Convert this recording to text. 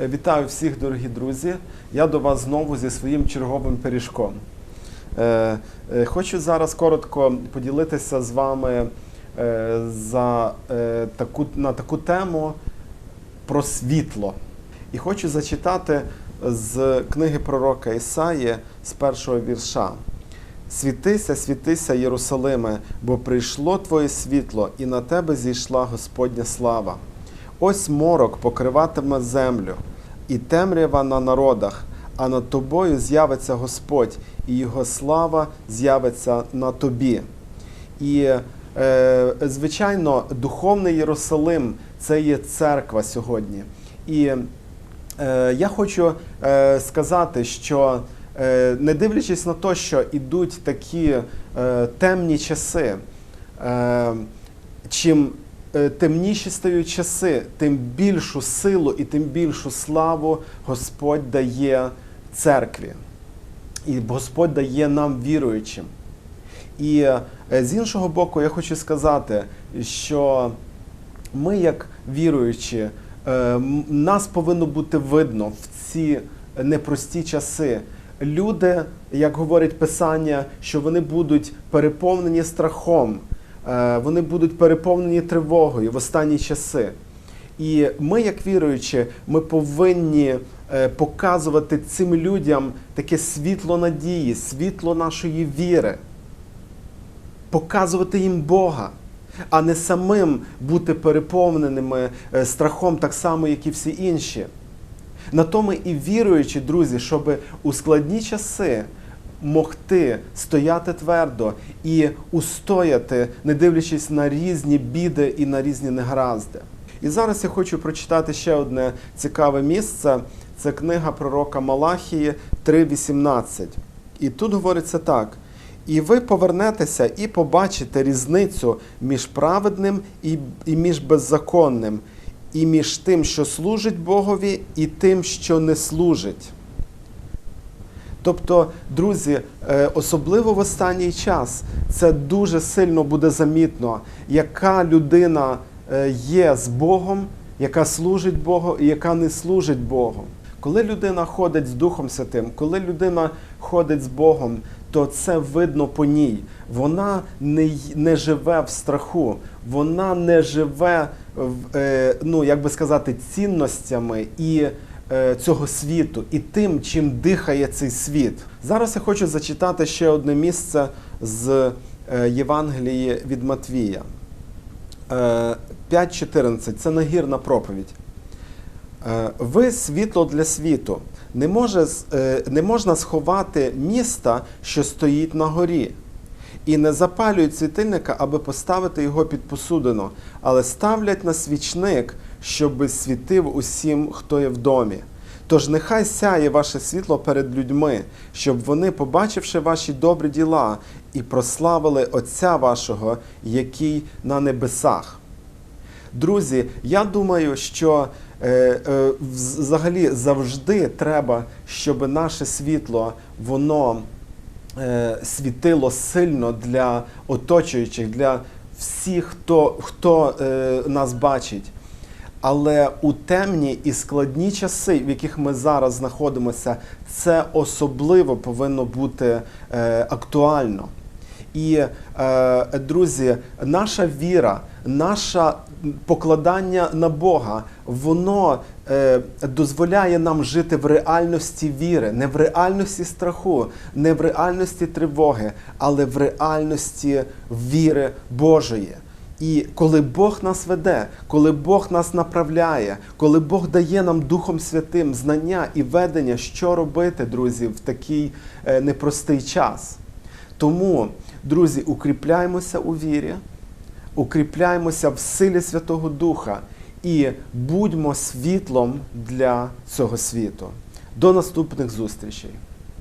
Е, Вітаю всіх, дорогі друзі. Я до вас знову зі своїм черговим пиріжком. Е, е, Хочу зараз коротко поділитися з вами за, таку, на таку тему про світло. І хочу зачитати з книги пророка Ісаї з першого вірша. Світися, світися, Єрусалиме, бо прийшло твоє світло, і на тебе зійшла Господня слава. Ось морок покриватиме землю, і темрява на народах, а над тобою з'явиться Господь, і Його слава з'явиться на тобі. І, е, звичайно, духовний Єрусалим це є церква сьогодні. І е, я хочу е, сказати, що е, не дивлячись на те, що йдуть такі е, темні часи, е, чим темніші стають часи, тим більшу силу і тим більшу славу Господь дає церкві. І Господь дає нам віруючим. І е, з іншого боку, я хочу сказати, що ми, як віруючі, е, нас повинно бути видно в ці непрості часи. Люди, як говорить Писання, що вони будуть переповнені страхом, е, вони будуть переповнені тривогою в останні часи. І ми, як віруючі, ми повинні е, показувати цим людям таке світло надії, світло нашої віри показувати їм Бога, а не самим бути переповненими е, страхом, так само, як і всі інші. На тому і віруючи, друзі, щоб у складні часи могти стояти твердо і устояти, не дивлячись на різні біди і на різні негаразди. І зараз я хочу прочитати ще одне цікаве місце. Це книга пророка Малахії 3.18. І тут говориться так. І ви повернетеся і побачите різницю між праведним і, і між беззаконним, і між тим, що служить Богові, і тим, що не служить. Тобто, друзі, е, особливо в останній час це дуже сильно буде замітно, яка людина е, є з Богом, яка служить Богу і яка не служить Богу. Коли людина ходить з Духом Святим, коли людина ходить з Богом, то це видно по ній. Вона не, не живе в страху, вона не живе е, ну, як би сказати, цінностями і цього світу, і тим, чим дихає цей світ. Зараз я хочу зачитати ще одне місце з е, Євангелії від Матвія. Е, 5.14. Це нагірна проповідь. Е, Ви світло для світу. Не, може, е, не можна сховати міста, що стоїть на горі. І не запалюють світильника, аби поставити його під посудину, але ставлять на свічник, щоби світив усім, хто є в домі. Тож нехай сяє ваше світло перед людьми, щоб вони, побачивши ваші добрі діла, і прославили Отця вашого, який на небесах. Друзі, я думаю, що е, е, взагалі завжди треба, щоб наше світло воно е, світило сильно для оточуючих, для всіх, хто, хто е, нас бачить. Але у темні і складні часи, в яких ми зараз знаходимося, це особливо повинно бути е, актуально. І, е, друзі, наша віра, наше покладання на Бога, воно е, дозволяє нам жити в реальності віри, не в реальності страху, не в реальності тривоги, але в реальності віри Божої. І коли Бог нас веде, коли Бог нас направляє, коли Бог дає нам Духом Святим знання і ведення, що робити, друзі, в такий е, непростий час. Тому, друзі, укріпляємося у вірі, укріпляємося в силі Святого Духа і будьмо світлом для цього світу. До наступних зустрічей!